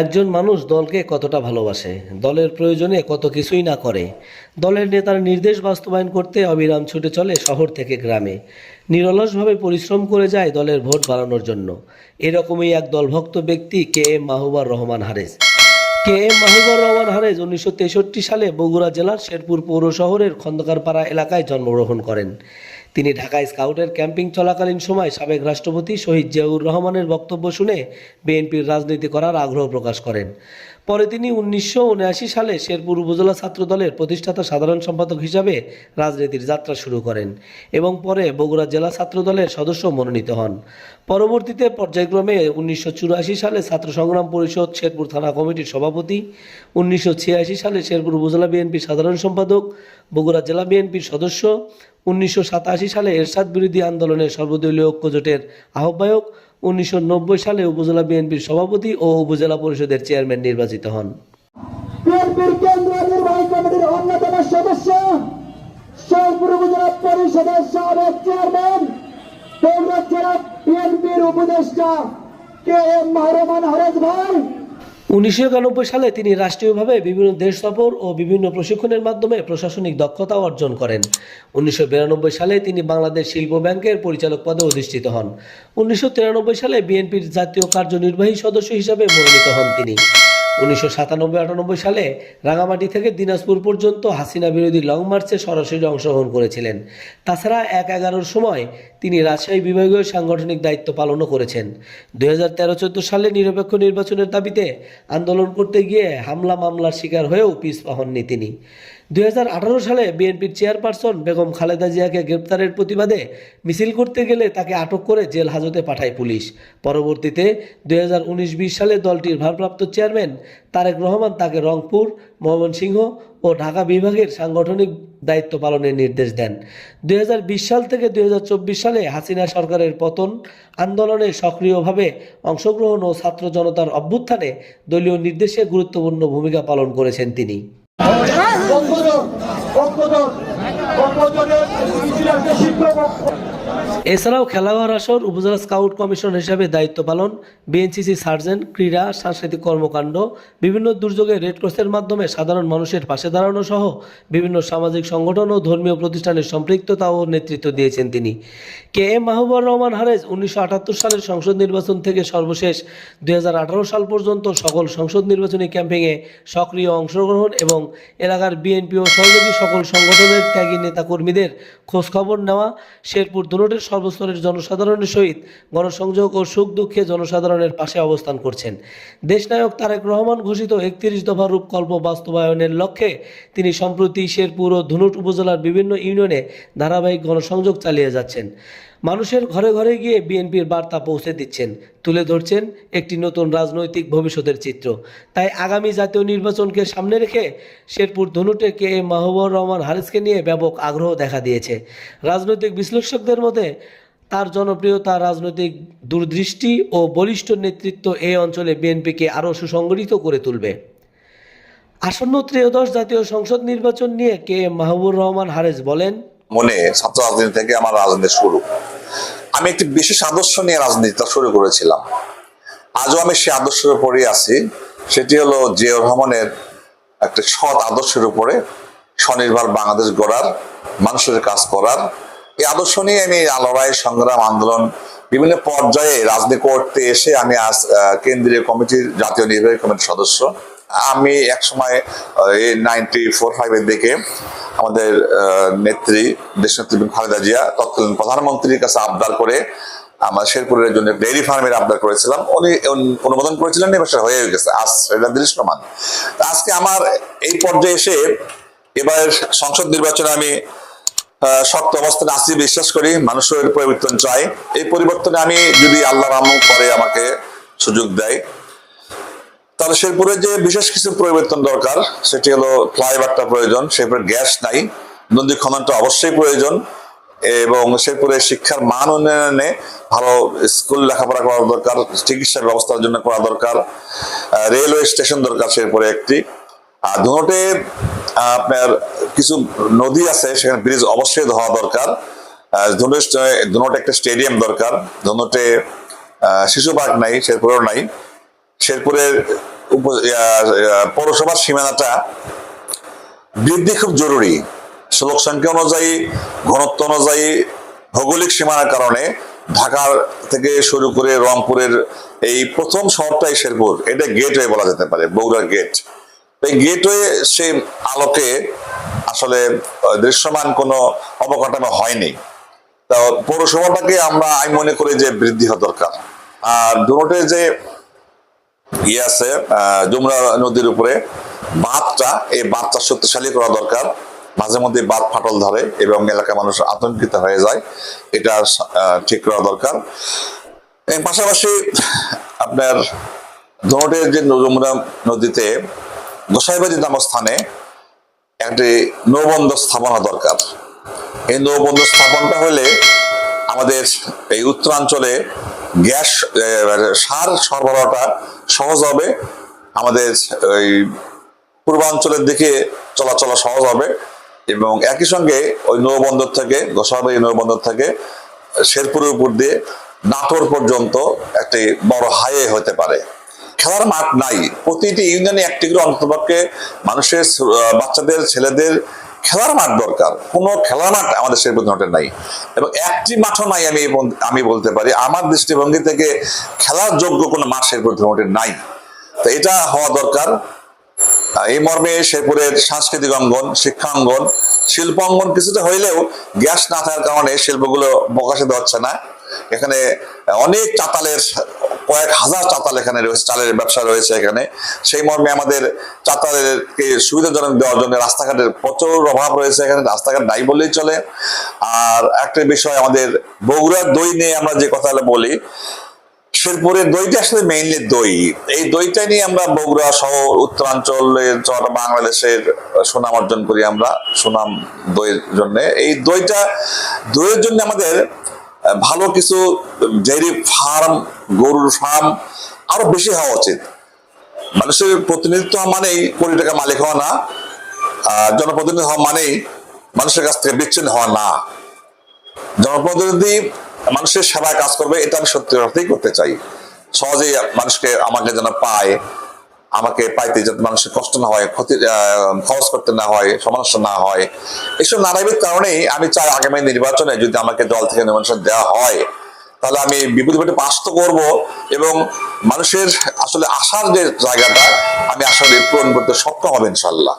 একজন মানুষ দলকে কতটা ভালোবাসে? দলের প্রয়োজনে কত কিছুই না করে। দলের নেতার নির্দেশ বাস্তবায়ন করতে অবিরাম ছুটে চলে শহর থেকে গ্রামে। নিরলসভাবে পরিশ্রম করে যায় দলের ভোট বাড়ানোর জন্য। এরকমই এক দলভক্ত ব্যক্তি K M Mahbubar Rahman Harez. K M Mahbubur Rahman Harez উনিশশো তেষট্টি সালে বগুড়া জেলার শেরপুর পৌর শহরের খন্দকারপাড়া এলাকায় জন্মগ্রহণ করেন। তিনি ঢাকায় স্কাউটের ক্যাম্পিং চলাকালীন সময় সাবেক রাষ্ট্রপতি শহীদ জিয়াউর রহমানের বক্তব্য শুনে বিএনপির রাজনীতি করার আগ্রহ প্রকাশ করেন। পরে তিনি উনিশশো উনআশি সালে শেরপুর উপজেলা ছাত্র দলের প্রতিষ্ঠাতা সাধারণ সম্পাদক হিসাবে রাজনীতির যাত্রা শুরু করেন এবং পরে বগুড়া জেলা ছাত্র দলের সদস্য মনোনীত হন। পরবর্তীতে পর্যায়ক্রমে উনিশশো চুরাশি সালে ছাত্র সংগ্রাম পরিষদ শেরপুর থানা কমিটির সভাপতি, উনিশশো ছিয়াশি সালে শেরপুর উপজেলা বিএনপির সাধারণ সম্পাদক, বগুড়া জেলা বিএনপির সদস্য উনিশশো সাতাশি সালে এরশাদ বিরোধী আন্দোলনের সর্বদলীয় ঐক্যজোটের আহ্বায়ক, উনিশশো নব্বই সালে উপজেলা বিএনপির সভাপতি ও উপজেলা পরিষদের চেয়ারম্যান নির্বাচিত হন। অন্যতম সদস্য উপদেষ্টা কে এম মাহরুমান ভাই। উনিশশো একানব্বই সালে তিনি রাষ্ট্রীয়ভাবে বিভিন্ন দেশ সফর ও বিভিন্ন প্রশিক্ষণের মাধ্যমে প্রশাসনিক দক্ষতা অর্জন করেন। উনিশশো বিরানব্বই সালে তিনি বাংলাদেশ শিল্প ব্যাংকের পরিচালক পদে অধিষ্ঠিত হন। উনিশশো তিরানব্বই সালে বিএনপির জাতীয় কার্যনির্বাহী সদস্য হিসাবে মনোনীত হন তিনি। উনিশশো সাতানব্বই, আটানব্বই সালে রাঙামাটি থেকে দিনাজপুর পর্যন্ত হাসিনা বিরোধী লং মার্চে সরাসরি অংশগ্রহণ করেছিলেন। তাছাড়া এক এগারোর সময় তিনি রাজশাহী বিভাগীয় সাংগঠনিক দায়িত্ব পালনও করেছেন। দুই হাজার তেরো চোদ্দ সালে নিরপেক্ষ নির্বাচনের দাবিতে আন্দোলন করতে গিয়ে হামলা মামলার শিকার হয়েও পিছপা হননি তিনি। দুই হাজার আঠারো সালে বিএনপির চেয়ারপারসন বেগম খালেদা জিয়াকে গ্রেপ্তারের প্রতিবাদে মিছিল করতে গেলে তাকে আটক করে জেল হাজতে পাঠায় পুলিশ। পরবর্তীতে দুই হাজার সালে দলটির ভারপ্রাপ্ত চেয়ারম্যান তারেক রহমান তাকে রংপুর, ময়মনসিংহ ও ঢাকা বিভাগের সাংগঠনিক দায়িত্ব পালনের নির্দেশ দেন। দুই হাজার বিশ সাল থেকে দুই হাজার চব্বিশ সালে হাসিনা সরকারের পতন আন্দোলনে সক্রিয়ভাবে অংশগ্রহণ ও ছাত্র জনতার অভ্যুত্থানে দলীয় নির্দেশে গুরুত্বপূর্ণ ভূমিকা পালন করেছেন তিনি। শিক্ষক এছাড়াও খেলাঘর আসর, উপজেলা স্কাউট কমিশন হিসাবে দায়িত্ব পালন, বিএনসিসি সার্জেন্ট, ক্রীড়া, সাংস্কৃতিক কর্মকাণ্ড, বিভিন্ন দুর্যোগে রেড ক্রসের মাধ্যমে সাধারণ মানুষের পাশে দাঁড়ানো সহ বিভিন্ন সামাজিক সংগঠন ও ধর্মীয় প্রতিষ্ঠানের সম্পৃক্ততা ও নেতৃত্ব দিয়েছেন তিনি। কে এম মাহবুবুর রহমান হারেজ উনিশশো আটাত্তর সালের সংসদ নির্বাচন থেকে সর্বশেষ দু হাজার আঠারো সাল পর্যন্ত সকল সংসদ নির্বাচনী ক্যাম্পেইনে সক্রিয় অংশগ্রহণ এবং এলাকার বিএনপি ও সহযোগী সকল সংগঠনের ত্যাগী নেতাকর্মীদের খোঁজখবর নেওয়া, শেরপুর ধুনটের সর্বস্তরের জনসাধারণের সহিত গণসংযোগ ও সুখ দুঃখে জনসাধারণের পাশে অবস্থান করছেন। দেশনায়ক তারেক রহমান ঘোষিত একত্রিশ দফা রূপকল্প বাস্তবায়নের লক্ষ্যে তিনি সম্প্রতি শেরপুর ও ধুনুট উপজেলার বিভিন্ন ইউনিয়নে ধারাবাহিক গণসংযোগ চালিয়ে যাচ্ছেন। মানুষের ঘরে ঘরে গিয়ে বিএনপির বার্তা পৌঁছে দিচ্ছেন। তুলে ধরছেন একটি নতুন রাজনৈতিক ভবিষ্যতের চিত্র। তাই আগামী জাতীয় নির্বাচনকে সামনে রেখে শেরপুর ধনুটে কে এম মাহবুবুর রহমান হারিসকে নিয়ে ব্যাপক আগ্রহ দেখা দিয়েছে। রাজনৈতিক বিশ্লেষকদের মতে, তার জনপ্রিয়তা, রাজনৈতিক দূরদৃষ্টি ও বলিষ্ঠ নেতৃত্ব এই অঞ্চলে বিএনপিকে আরও সুসংগঠিত করে তুলবে। আসন্ন ত্রয়োদশ জাতীয় সংসদ নির্বাচন নিয়ে কে মাহবুবুর রহমান হারেজ বলেন, মনে ছাত্র রাজনীতি থেকে আমার রাজনীতি শুরু। আমি একটি বিশেষ আদর্শ নিয়ে রাজনীতিটা শুরু করেছিলাম। আজও আমি সেই আদর্শের উপরেই আছি। সেটি হলো জিয়াউর রহমানের একটা সৎ আদর্শের উপরে স্বনির্ভর বাংলাদেশ গড়ার, মানুষের কাজ করার। এই আদর্শ নিয়ে আমি লড়াই, সংগ্রাম, আন্দোলন বিভিন্ন পর্যায়ে রাজনীতি করতে এসে আমি আজ কেন্দ্রীয় কমিটির জাতীয় নির্বাহী কমিটির সদস্য। আমি এক সময় নাইনটি ফোর ফাইভের দিকে আমাদের নেত্রী দেশনেত্রী খালেদা জিয়া, তৎকালীন প্রধানমন্ত্রীর কাছে আবদার করে আমরা শেরপুরের জন্য ডেইরি ফার্মের আবদার করেছিলাম। উনি অনুমোদন করেছিলেন এবার সেটা হয়ে গেছে। আজ এটা দৃশ্যমান। আজকে আমার এই পর্যায়ে এসে এবার সংসদ নির্বাচনে আমি শক্ত অবস্থানে আছি, বিশ্বাস করি, মানুষের পরিবর্তন চাই। এই পরিবর্তনে আমি যদি আল্লাহ রাম করে আমাকে সুযোগ দেয় তাহলে শেরপুরে যে বিশেষ কিছু পরিবর্তন দরকার, সেটি হলো ফ্লাইওভারটা প্রয়োজন। শেরপুরে গ্যাস নাই, নদী খননটা অবশ্যই প্রয়োজন। এবং শেরপুরে শিক্ষার মান উন্নয়নে ভালো স্কুল লেখাপড়া করা দরকার, চিকিৎসা ব্যবস্থার জন্য করা দরকার। রেলওয়ে স্টেশন দরকার শেরপুরে একটি। আর ধুনোটে আপনার কিছু নদী আছে, সেখানে ব্রিজ অবশ্যই হওয়া দরকার। ধুনোটে একটা স্টেডিয়াম দরকার। ধুনোটে শিশু পার্ক নাই, শেরপুরেও নাই। শেরপুরের পৌরসভার সীমানাটা বৃদ্ধি খুব জরুরি। লোক সংখ্যা অনুযায়ী, ঘনত্ব অনুযায়ী, ভৌগোলিক সীমানার কারণে ঢাকার থেকে শুরু করে রংপুরের এই প্রথম শহরটাই শেরপুর। এটা গেটওয়ে বলা যেতে পারে বগুড়ার গেট। এই গেটওয়ে সে আলোকে আসলে দৃশ্যমান কোনো অবকাঠামো হয়নি। তা পৌরসভাটাকে আমরা, আমি মনে করি যে বৃদ্ধি হওয়া দরকার। আর দুটোতে যে ইয়ে আছে যমুনা নদীর উপরে বাঁধটা, এই বাঁধটা শক্তিশালী করা দরকার। মাঝে মধ্যে বাঁধ ফাটল ধরে এবং এলাকার মানুষ আতঙ্কিত হয়ে যায়, এটা ঠিক করা দরকার। এর পাশাপাশি আপনার ধনটের যে যমুনা নদীতে গোসাইবাড়ি নামক স্থানে একটি নৌবন্দর স্থাপনা দরকার। এই নৌবন্দর স্থাপনটা হলে আমাদের এই উত্তরাঞ্চলে গ্যাস সার সরবরাহটা সহজ হবে। আমাদের ওই পূর্বাঞ্চলের দিকে চলাচল সহজ হবে এবং একই সঙ্গে ওই নৌবন্দর থেকে, গোসাবাড়ি নৌবন্দর থেকে, শেরপুরের উপর দিয়ে নাটোর পর্যন্ত একটি বড় হাইওয়ে হতে পারে। খেলার মাঠ নাই। প্রতিটি ইউনিয়নে একটি করে অন্ততপক্ষে মানুষের বাচ্চাদের, ছেলেদের খেলার মাঠ দরকার। কোনো খেলার মাঠ আমাদের সেই ঘটে নাই। এবং একটি মাঠও নাই আমি আমি বলতে পারি, আমার দৃষ্টিভঙ্গি থেকে খেলার যোগ্য কোনো মাঠ শেরপুর ঘটে নাই। তো এটা হওয়া দরকার। এই মর্মে শেরপুরের সাংস্কৃতিক অঙ্গন, শিক্ষা অঙ্গন, শিল্প অঙ্গন কিছুটা হইলেও গ্যাস না থাকার কারণে শিল্পগুলো প্রকাশিত হচ্ছে না। এখানে অনেক চাতালের, কয়েক হাজার চাতাল এখানে রয়েছে, চালের ব্যবসা রয়েছে এখানে। সেই মর্মে আমাদের চাতালেরকে সুবিধাজনক দেওয়ার জন্য রাস্তাঘাটের প্রচুর অভাব রয়েছে এখানে, রাস্তাঘাট নাই বললেই চলে। আর একটা বিষয় আমাদের বগুড়ার দই নিয়ে আমরা যে কথা বলি শেরপুরের দইটা আসলে মেইনলি দই। এই দইটা নিয়ে আমরা বগুড়া সহ উত্তরাঞ্চলের বাংলাদেশের সুনাম অর্জন করি আমরা, সুনাম দইয়ের জন্য। এই দইটা দইয়ের জন্য আমাদের ভালো কিছু ডেয়ারি ফার্ম গরুর ফার্ম আরও বেশি হওয়া উচিত। মানুষের প্রতিনিধিত্ব মানেই কোটি টাকা মালিক হওয়া না জনপ্রতিনিধি হওয়া মানেই মানুষের কাছ থেকে বিচ্ছিন্ন হওয়া না। জনপ্রতিনিধি মানুষের সেবায় কাজ করবে, এটা আমি সত্যি অর্থেই করতে চাই। সহজেই মানুষকে আমাকে যেন পায় আমাকে পাইতে যাতে মানুষের কষ্ট না হয়, ক্ষতি খরচ করতে না হয় সমস্যা না হয়। এসব নানাবিধ কারণেই আমি চাই আগামী নির্বাচনে যদি আমাকে দল থেকে নির্বাচন দেওয়া হয়, তাহলে আমি বিপদে ভোটে পাস তো করব এবং মানুষের আসলে আসার যে জায়গাটা, আমি আসলে পূরণ করতে সক্ষম হবে ইনশাল্লাহ